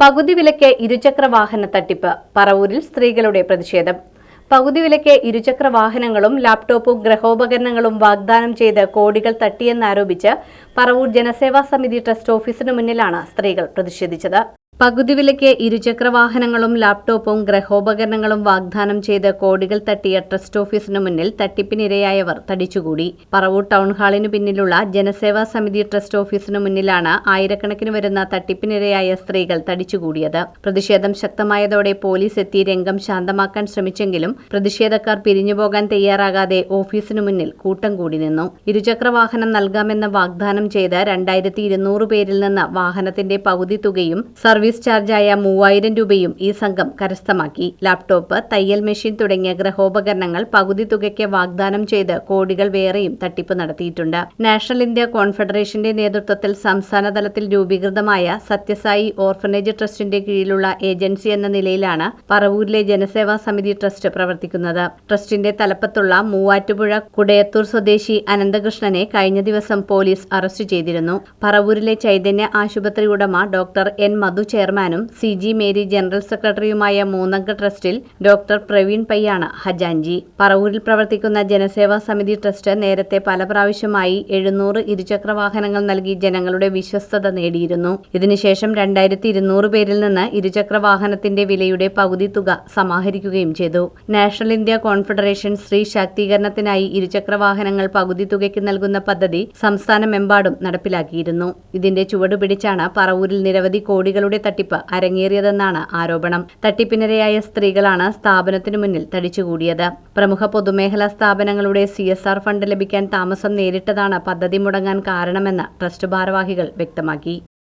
പകുതി വിലയ്ക്ക് ഇരുചക്ര വാഹന തട്ടിപ്പ് പറവൂരിൽ സ്ത്രീകളുടെ പ്രതിഷേധം. പകുതി വിലയ്ക്ക് ഇരുചക്ര വാഹനങ്ങളും ലാപ്ടോപ്പും ഗ്രഹോപകരണങ്ങളും വാഗ്ദാനം ചെയ്ത് കോടികൾ തട്ടിയെന്നാരോപിച്ച് പറവൂർ ജനസേവാ സമിതി ട്രസ്റ്റ് ഓഫീസിനു മുന്നിലാണ് സ്ത്രീകൾ പ്രതിഷേധിച്ചത്. പകുതി വിലയ്ക്ക് ഇരുചക്ര വാഹനങ്ങളും ലാപ്ടോപ്പും ഗ്രഹോപകരണങ്ങളും വാഗ്ദാനം ചെയ്ത് കോടികൾ തട്ടിയ ട്രസ്റ്റ് ഓഫീസിനു മുന്നിൽ തട്ടിപ്പിനിരയായവർ തടിച്ചുകൂടി. പറവൂർ ടൗൺ ഹാളിനു പിന്നിലുള്ള ജനസേവാ സമിതി ട്രസ്റ്റ് ഓഫീസിനു മുന്നിലാണ് ആയിരക്കണക്കിന് വരുന്ന തട്ടിപ്പിനിരയായ സ്ത്രീകൾ തടിച്ചുകൂടിയത്. പ്രതിഷേധം ശക്തമായതോടെ പോലീസ് എത്തി രംഗം ശാന്തമാക്കാൻ ശ്രമിച്ചെങ്കിലും പ്രതിഷേധക്കാർ പിരിഞ്ഞുപോകാൻ തയ്യാറാകാതെ ഓഫീസിനു മുന്നിൽ കൂട്ടം കൂടി നിന്നു. ഇരുചക്രവാഹനം നൽകാമെന്ന് വാഗ്ദാനം ചെയ്ത് രണ്ടായിരത്തി പേരിൽ നിന്ന് വാഹനത്തിന്റെ പകുതി തുകയും സർവീസ് ചാർജായ മൂവായിരം രൂപയും ഈ സംഘം കരസ്ഥമാക്കി. ലാപ്ടോപ്പ് തയ്യൽ മെഷീൻ തുടങ്ങിയ ഗ്രഹോപകരണങ്ങൾ പകുതി തുകയ്ക്ക് വാഗ്ദാനം ചെയ്ത് കോടികൾ വേറെയും തട്ടിപ്പ് നടത്തിയിട്ടുണ്ട്. നാഷണൽ ഇന്ത്യ കോൺഫെഡറേഷന്റെ നേതൃത്വത്തിൽ സംസ്ഥാനതലത്തിൽ രൂപീകൃതമായ സത്യസായി ഓർഫനേജ് ട്രസ്റ്റിന്റെ കീഴിലുള്ള ഏജൻസി എന്ന നിലയിലാണ് പറവൂരിലെ ജനസേവാ സമിതി ട്രസ്റ്റ് പ്രവർത്തിക്കുന്നത്. ട്രസ്റ്റിന്റെ തലപ്പത്തുള്ള മൂവാറ്റുപുഴ കുടയത്തൂർ സ്വദേശി അനന്തകൃഷ്ണനെ കഴിഞ്ഞ ദിവസം പോലീസ് അറസ്റ്റ് ചെയ്തിരുന്നു. പറവൂരിലെ ചൈതന്യ ആശുപത്രി ഉടമ ഡോക്ടർ എൻ മധു ചെയർമാനും സി ജി മേരി ജനറൽ സെക്രട്ടറിയുമായ മൂന്നംഗ ട്രസ്റ്റിൽ ഡോക്ടർ പ്രവീൺ പയ്യാണ് ഹജാൻജി. പറവൂരിൽ പ്രവർത്തിക്കുന്ന ജനസേവാ സമിതി ട്രസ്റ്റ് നേരത്തെ പല പ്രാവശ്യമായി എഴുന്നൂറ് ഇരുചക്ര വാഹനങ്ങൾ നൽകി ജനങ്ങളുടെ വിശ്വസ്തത നേടിയിരുന്നു. ഇതിനുശേഷം രണ്ടായിരത്തി ഇരുന്നൂറ് പേരിൽ നിന്ന് ഇരുചക്ര വാഹനത്തിന്റെ വിലയുടെ പകുതി തുക സമാഹരിക്കുകയും ചെയ്തു. നാഷണൽ ഇന്ത്യ കോൺഫെഡറേഷൻ സ്ത്രീ ശാക്തീകരണത്തിനായി ഇരുചക്ര വാഹനങ്ങൾ പകുതി തുകയ്ക്ക് നൽകുന്ന പദ്ധതി സംസ്ഥാനമെമ്പാടും നടപ്പിലാക്കിയിരുന്നു. ഇതിന്റെ ചുവടുപിടിച്ചാണ് പറവൂരിൽ നിരവധി കോടികളുടെ തട്ടിപ്പ് അരങ്ങേറിയതെന്നാണ് ആരോപണം. തട്ടിപ്പിനിരയായ സ്ത്രീകളാണ് സ്ഥാപനത്തിനു മുന്നിൽ തടിച്ചുകൂടിയത്. പ്രമുഖ പൊതുമേഖലാ സ്ഥാപനങ്ങളുടെ സി ഫണ്ട് ലഭിക്കാൻ താമസം നേരിട്ടതാണ് പദ്ധതി മുടങ്ങാൻ കാരണമെന്ന് ട്രസ്റ്റ് ഭാരവാഹികൾ വ്യക്തമാക്കി.